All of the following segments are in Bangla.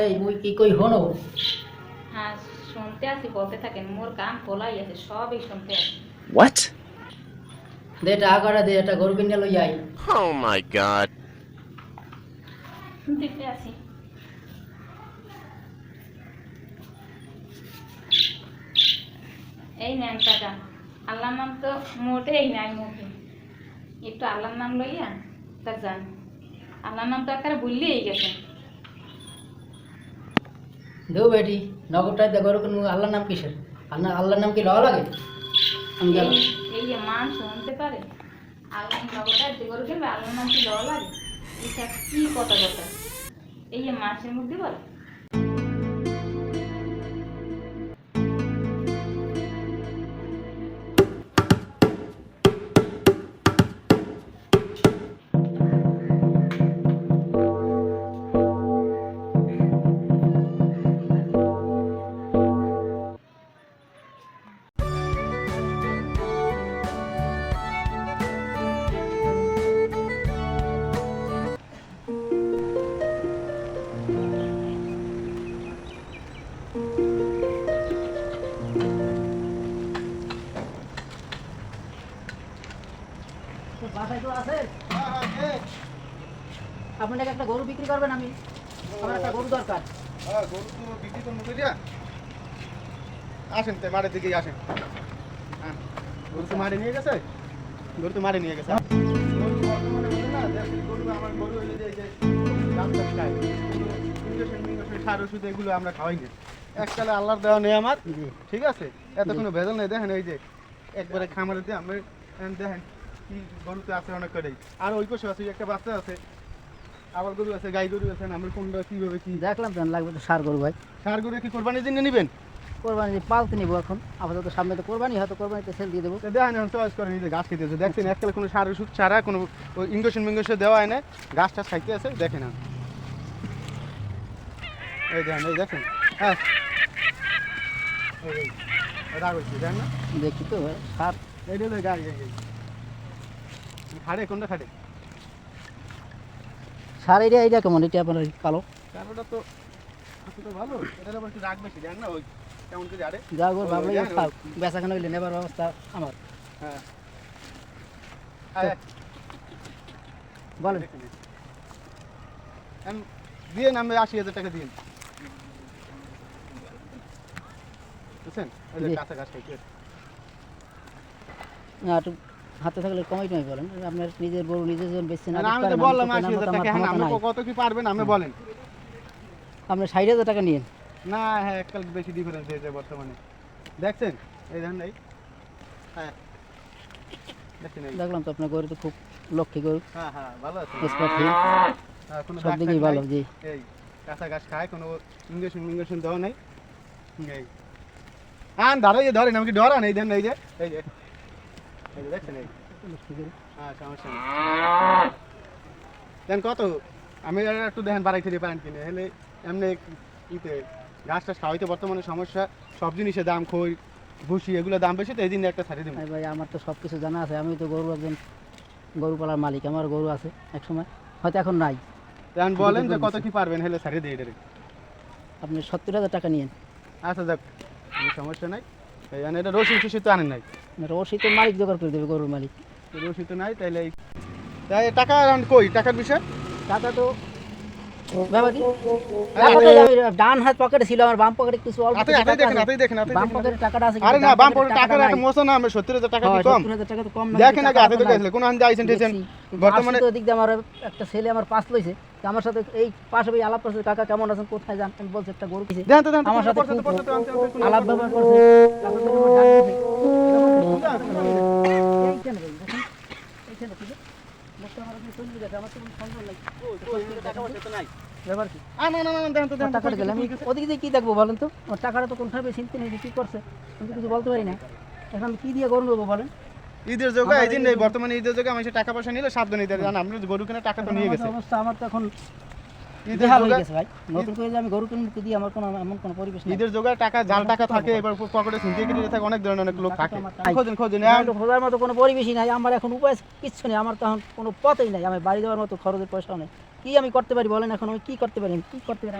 এই মুই কি কই হনো? হ্যাঁ শুনতে আছি বলতে থাকেন। মোর কান তোলাই আছে সবই শুনতে আছি। What? দে টাকা করে দে একটা গরু কিনে লই যাই Oh my god. দিতে আছি। এই নেন টাকা আল্লাহর নাম তো মোটেই নাই মুখে। একটু আল্লাহর নাম লইয়া তা যান। আল্লাহর নাম তো একেবারে ভুললেই গেছে দেও বেটি নগরটাই দেখো ওরকম কিনবো আল্লাহর নাম কিসের? আল্লাহ আল্লাহর নাম কি লওয়া লাগে? আমি গেলাম এই- যে মান শুনতে পারে? আল্লাহ নগরটা যে গরু খেলবে আল্লাহর নাম কি লওয়া লাগে? এটা কি কথা কথা এই যে মাছের মধ্যে বলে? বাসায় আপনাকে একটা গরু বিক্রি করবেন আমি। আমার একটা গরু দরকার। হ্যাঁ, গরু তো বিক্রি? আসেন দিকেই আসেন। হ্যাঁ, গরু তো মাঠে নিয়ে গেছে? গরু তো মাঠে নিয়ে গেছে। সার ওষুধ এগুলো আমরা খাওয়াই আল্লাহর দেওয়া নেই আমার ঠিক আছে? এত কোনো ভেজাল নেই দেখেন এই যে একবারে খামারে দিয়ে দেখেন কি গরুতে আছে অনেক করেই। আর ওই পাশে আছে একটা বাচ্চা আছে। আবার গরু আছে গাই গরু আছে আমরা কোনটা কীভাবে কি? দেখলাম তো লাগবে তো সার গরু ভাই। সার গরু কি কোরবানির জন্য নেবেন? কোরবানি পালতে নিবো এখন। আপাতত সামনে তো কোরবানি হয়তো কোরবানিতে সেল দিয়ে দেবো। তো দেখেন এখন চয়েস করে নিজে গাছ খেতে দেখছেন এককালে কোনো সার ওষুধ ছাড়া কোনো ইঞ্জেকশন মিঙ্গেশন দেওয়া হয় না। গাছ টাছ খাইতে আছে দেখেন না এই দেখেন এই দেখেন। হ্যাঁ। রাগ হয়েছে দেখেন না। দেখি তো সার। গাড়ি এই, এই। খাড়ে কোনটা খাড়ে? সার এটা এইটা কেমন? এটা আপনার কালো? কারোটা তো তো ভালো। আবার একটু রাগ বেশি দেখেন না? ওই কেমন করে আরে যা গরু ভাবলাই ওই, বেচাখানা হইলে নেবার ব্যবস্থা আমার। হ্যাঁ। বলেন। দিয়ে নামবে আশি হাজার টাকা দিন বুঝছেন। কাঁচা না একটু হাতে থাকলে কমাই টমাই বলেন। আপনার নিজের গরু নিজের জন বেচছেন না, আমি তো বললাম আশি হাজার টাকা হ্যাঁ আপনি কত কি পারবেন আপনি বলেন। আপনি ষাট হাজার টাকা নিন না হ্যাঁ এককাল বেশি ডিফারেন্স হয়েছে বর্তমানে। দেখছেন? এই ধান নাই হ্যাঁ। দেখলাম তো আপনার গরু তো খুব লক্ষ্মী গরু। হ্যাঁ হ্যাঁ ভালো আছে। স্পট হ্যাঁ, কোনো সব দিকেই ভালো জি। এই কাঁচা গাছ খায় কোনো ইঞ্জেকশন মিঞ্জেকশন দেওয়া নাই? এই। আন ধরো ধরেন আমাকে ডরা নেই দেন এই যে এই যে এই যে। দেখছেন হ্যাঁ কত? আমি একটু দেখেন বাড়াই খেতে পারেন কিনে। হলে এমনি ইতে গাছ টাছ খাওয়াইতে বর্তমানে সমস্যা। সব জিনিসের দাম খই ভুসি এগুলো দাম বেশি তো এই দিন একটা ছাড়িয়ে দেবো। ভাই ভাই আমার তো সব কিছু জানা আছে। আমি তো গরু একজন গরু পালার মালিক। আমার গরু আছে এক সময়। হয়তো এখন নাই। এখন বলেন যে কত কি পারবেন হলে ছাড়িয়ে দিয়ে এটারে আপনি সত্তর হাজার টাকা নিয়েন। আচ্ছা যাক। সমস্যা নাই। এটা রসুন টসি তো আনেন নাই। রশি তো মালিক জোগাড় করে দেবে গরুর মালিক। রসি তো নাই তাইলে তাই টাকা এখন কই? টাকার বিষয়? টাকা তো ডান হাত পকেটে ছিল আমার বাম পকেটে কিছু অল্প হাতে কিছু হাতে টাকা দেখেন আছে। হাতেই দেখেন হাতেই বাম পকেটে টাকাটা আছে আরে না বাম পকেটে পকেটে টাকার টাকাটা একটা নাই। মোছা না আমি সত্তর হাজার টাকা কম। 70,000 টাকা তো কম না, দেখেন আগে হাতে তো তো গেছিল কোন হান আইসেন ঠেছেন বর্তমানে তো আমার একটা ছেলে আমার পাস লইছে তো আমার সাথে এই পাশে আলাপ করছে কাকা কেমন আছেন? কোথায় যান? আমি বলছি একটা গরু কিছে আমার সাথে আলাপ ব্যবহার করছে। কি? আমি দেখব বলেন তো টাকাটা নেই কি করছে আমি কিছু বলতে পারি না এখন কি দিয়ে বলেন ঈদের যোগে বর্তমানে আমি টাকা পয়সা নিলে সাবধানে দিতে জান আপনি গরু কিনে টাকা তো নিয়ে গেছে অবস্থা আমার তো এখন ঈদের বেহাল জোগাড় গেছে ভাই। নতুন করে আমি গরু কিনতে দিয়ে আমার কোনো এমন কোনো পরিবেশ নেই। ঈদের জোগাড় টাকা জাল টাকা থাকে এবার পকেটে ছিনতে কেটে থাকে অনেক ধরনের অনেক লোক থাকে। নাই। খোঁজেন খোঁজেন এখন খোঁজার মতো কোনো পরিবেশই নাই। আমার এখন উপায় কিচ্ছু নেই। আমার তো কোনো পথই নাই। আমি বাড়ি যাওয়ার মতো খরচের পয়সাও নেই। কি আমি করতে পারি বলেন এখন? আমি কি করতে পারি? কি করতে পারি?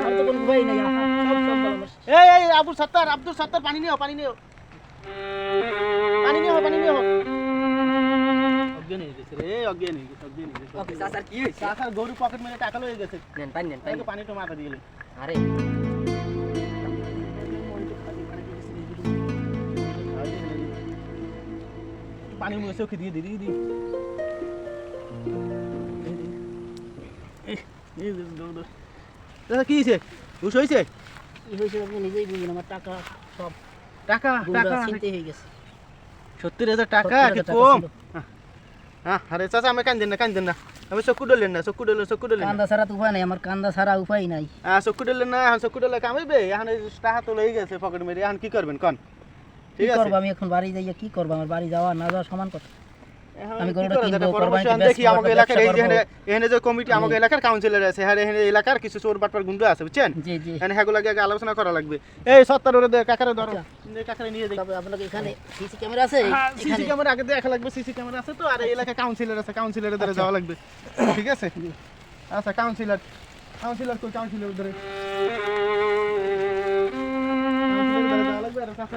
আমার তো কোনো উপায় নেই। আমার সব সব বলা আমার এই এই আব্দুল সত্তার আব্দুল সত্তার পানি নিও পানি নিও পানি নিও পানি নিও অজ্ঞান হয়ে গেছে রে অজ্ঞান হয়ে গেছে অজ্ঞান হয়ে গেছে। ওকে চাচার কি হয়েছে? চাচার গরু পকেট মেরে টাকা লয়ে গেছে। নেন পানি নেন পানি। তাকে পানিটা মাথা দিয়ে আরে। পানি মুখে চোখে দিয়ে দিদি দিদি কি হয়েছে? হুশ হয়েছে? কি হয়েছে আপনি নিজেই বুঝলেন আমার টাকা সব টাকা টাকা চিনতে হয়ে গেছে। সত্তর হাজার টাকা 70,000 কি টাকা কম। হ্যাঁ আরে চাচা আমি কান্দেন না কান্দেন না। আমি চকু ডলেন না চকু ডলেন চকু ডলেন কান্দা ছাড়া উপায় নাই আমার কান্দা ছাড়া উপায় নাই। হ্যাঁ চক্ষু ডলেন না এখন চক্ষু ডলে কামাইবে এখন টাকা তো লই গেছে পকেট মেরে। এখন কি করবেন কন? ঠিক আছে? করব আমি এখন? বাড়ি যাইয়া কি করব? আমার বাড়ি যাওয়া না যাওয়া সমান কথা। আমি কি গরুটা কিনবো, আন দেখি একটা এলাকার এই যে এখানে- যে কমিটি আমাকে এলাকার কাউন্সিলর আছে। হ্যাঁ এখানে এলাকার কিছু চোর বাটপার গুন্ডু আছে বুঝছেন? জি জি। এখানে হ্যাগুলাকে আগে আলোচনা করা লাগবে। এই সত্তর ওরে কাকারে ধরো। আচ্ছা। কাকারে নিয়ে যাই। তবে আপনাকে এখানে সিসি ক্যামেরা আছে? সিসি এখানে। ক্যামেরা আগে দেখা লাগবে সিসি ক্যামেরা আছে তো আর এই এলাকায় কাউন্সিলর আছে কাউন্সিলরের ধরে যাওয়া লাগবে। ঠিক আছে? আচ্ছা কাউন্সিলর। কাউন্সিলর কই কাউন্সিলর ধরে। কাউন্সিলর ধরে যাওয়া লাগবে আর চাচা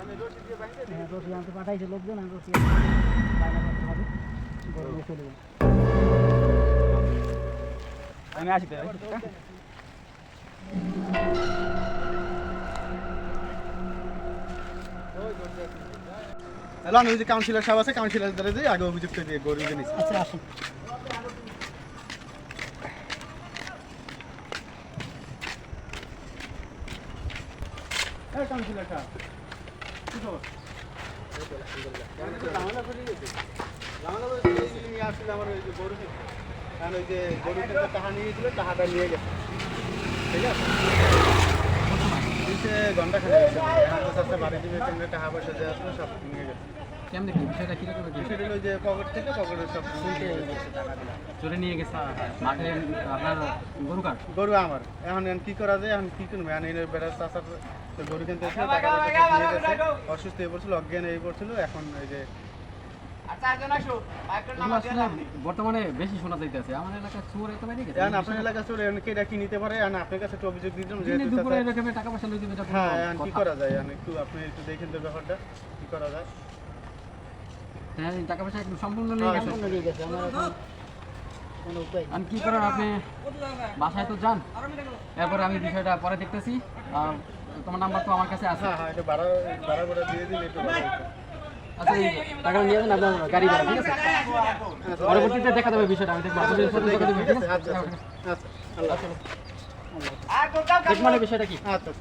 হ্যাঁ আনতে পাঠাইছে লোকজন আমি রশি বায়না করতে হবে গরু নিয়ে চলে যাব আমি আসি হ্যালো আমি ওই যে কাউন্সিলর সাহেব আছে কাউন্সিলর ধরে দিয়ে আগে অভিযোগ করে দিয়ে গরিব জিনিস আচ্ছা আসুন। হ্যাঁ কাউন্সিলর সাহেব। আমার ওই যে গরু। কারণ ওই যে গরু কিনতে টাকা নিয়েছিল টাকাটা নিয়ে গেছে ঠিক আছে ঘণ্টা খানে বাড়ি দিবে টাকা পয়সা দিয়ে আসলো সব নিয়ে গেছে কেমনে কি বিষয়টা কীরকম কি সেটা হলো যে পকেট থেকে পকেটে সব শুনতে চলে নিয়ে গেছে মাঠে আপনার গরু কাঠ গরু আমার। এখন এখন কি করা যায়? এখন কি করব এখন এই বেড়া চাষার গরু কিনতে এসে টাকা পয়সা নিয়ে গেছে। অসুস্থ হয়ে পড়ছিল অজ্ঞান হয়ে পড়ছিল এখন এই যে বর্তমানে বেশি শোনা যাইতেছে। আমার এলাকায় চোর এত বাইরে গেছে এখন আপনার এলাকা চলে এখন কেটা কি নিতে পারে? এখন আপনার কাছে একটু অভিযোগ দুপুরে এরকম টাকা পয়সা হ্যাঁ এখন কি করা যায়? এখন একটু আপনি একটু দেখেন তো ব্যাপারটা কি করা যায়? হ্যাঁ টাকা পয়সা একদম সম্পূর্ণ নিয়ে হ্যাঁ, গেছে। সম্পূর্ণ দিয়ে গেছে আমার এখন কোনো উপায় নেই। আমি কি করেন আপনি? বাসায় তো যান। এরপরে আমি বিষয়টা পরে দেখতেছি। তোমার নাম্বার তো আমার কাছে আছে। হ্যাঁ হ্যাঁ। আচ্ছা এই টাকাটা নিয়ে যাবেন আপনার গাড়ি ভাড়া ঠিক আছে? পরবর্তীতে দেখা যাবে বিষয়টা আমি দেখব। আপনাদের সাথে যোগাযোগ ঠিক ঠিক আছে? আছে আচ্ছা আচ্ছা আচ্ছা আল্লাহ দেখব না বিষয়টা কি? আচ্ছা।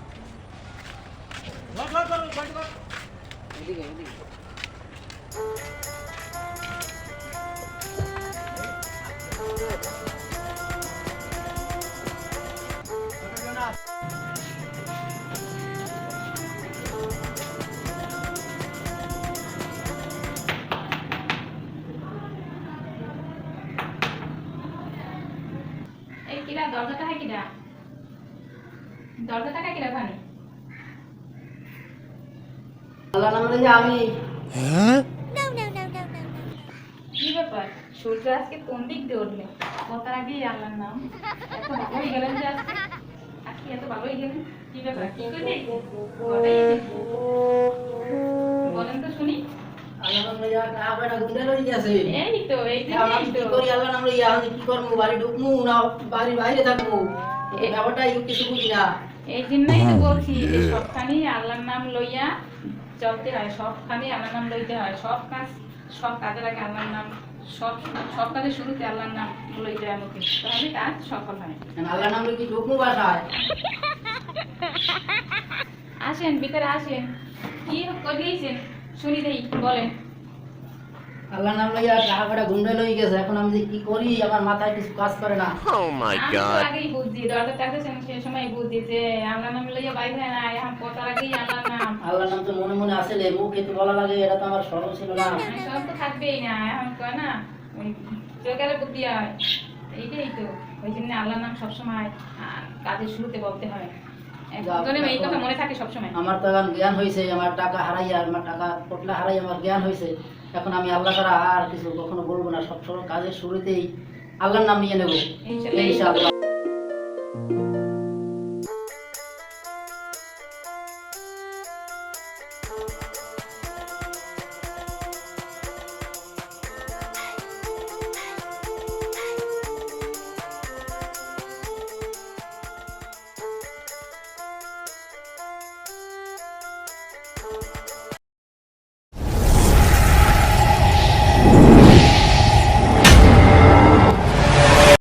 কিরা দরজাটা হয় কিরা? দরজাটা হয় কিরা পানি আল্লাহ নাম আমি। কি ব্যাপার সূর্য আজকে কোন দিক দিয়ে উঠলে? কথার আগেই আল্লাহর নাম। এত ভালো হয়ে গেলেন যে আজকে। আজকে এত ভালো হয়ে গেলেন কি ব্যাপার? কি ঘরে বলেন তো শুনি। এই তো জন্যই তো করি না বলছি সবখানি আল্লাহর নাম লইয়া চলতে হয় সবখানি আল্লাহর নাম লইতে হয় সব কাজ সব কাজের আগে আল্লাহর নাম সব সব কাজের শুরুতে আল্লাহর নাম বলে দেয় আমাকে তাহলে কাজ সফল হয়। এখন নাম কি ঢুকমু বাসায় আসেন ভিতরে আসেন। কি করিয়েছেন? শুনি দেই বলেন। আল্লাহ নাম লইয়া টাকা গুন্ডা লই গেছে। এখন আমি যে কি করি আমার মাথায় কিছু কাজ করে না। আমি তো আগেই বুঝছি দরজা থাকতেছেন সে সময় বুঝছি যে আল্লাহ নাম লইয়া বাইরে হয় না এখন কথার আগেই আল্লাহর নাম। আল্লাহ নাম তো মনে মনে আসলে মুখে তো বলা লাগে এটা তো আমার ছিল না। তো থাকবেই না এখন কয় না চোখের বুদ্ধি হয়। এইটাই তো ওই জন্য আল্লাহর নাম সবসময় কাজের শুরুতে বলতে হয়। এই কথা মনে থাকে সবসময়। আমার তো এখন জ্ঞান হয়েছে আমার টাকা হারাইয়া আমার টাকা পটলা হারাই আমার জ্ঞান হয়েছে এখন আমি আল্লাহ ছাড়া আর কিছু কখনো বলব না। সব সবসময় কাজের শুরুতেই আল্লাহর নাম নিয়ে নেব। ইনশাআল্লাহ